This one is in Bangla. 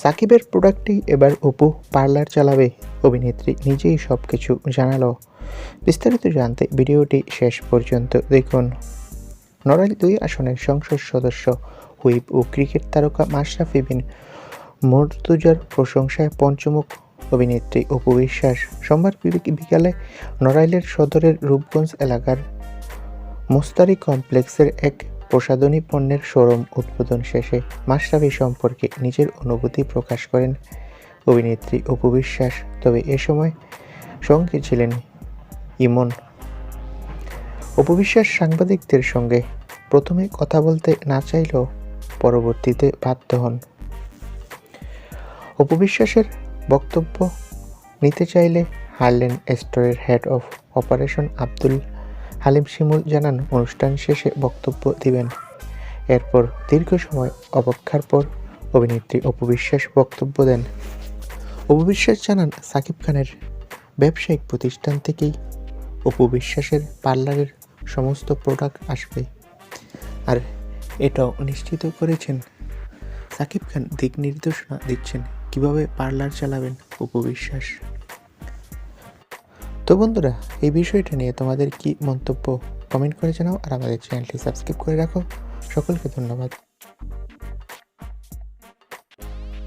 সাকিবের প্রোডাক্টটি এবার অপু পার্লার চালাবে। অভিনেত্রী নিজেই সব কিছু জানালো। বিস্তারিত জানতে ভিডিওটি শেষ পর্যন্ত দেখুন। নড়াইল দুই আসনের সংসদ সদস্য, হুইপ ও ক্রিকেট তারকা মাশরাফি বিন মর্তুজার প্রশংসায় পঞ্চমুখ। অভিনেত্রী অপু বিশ্বাস, সোমবার বিকালে নড়াইলের সদরের রূপগঞ্জ এলাকার মোস্তারি কমপ্লেক্সের এক প্রসাধনী পণ্যের শোরুম উদ্বোধন শেষে মাশরাফি সম্পর্কে নিজের অনুভূতি প্রকাশ করেন অভিনেত্রী অপু বিশ্বাস। তবে এ সময় সঙ্গে ছিলেন ইমন। অপু বিশ্বাস সাংবাদিকদের সঙ্গে প্রথমে কথা বলতে না চাইলেও পরবর্তীতে বাধ্য হন। অপু বিশ্বাসের বক্তব্য নিতে চাইলে হারলেন স্টোরের head of operation Abdul Halim Shimul জানান, অনুষ্ঠান শেষে বক্তব্য দিবেন। এরপর দীর্ঘ সময় অপেক্ষার পর অভিনেত্রী অপু বিশ্বাস বক্তব্য দেন। অপু বিশ্বাস জানান, সাকিব খানের ব্যবসায়িক প্রতিষ্ঠান থেকেই অপু বিশ্বাসের পার্লারের সমস্ত প্রোডাক্ট আসবে। আর এটাও নিশ্চিত করেছেন, সাকিব খান দিক নির্দেশনা দিচ্ছেন, কীভাবে পার্লার চালাবেন অপু বিশ্বাস? তো বন্ধুরা, এই বিষয়টা নিয়ে তোমাদের কি মন্তব্য কমেন্ট করে জানাও আর আমাদের চ্যানেলটি সাবস্ক্রাইব করে রাখো। সকলকে ধন্যবাদ।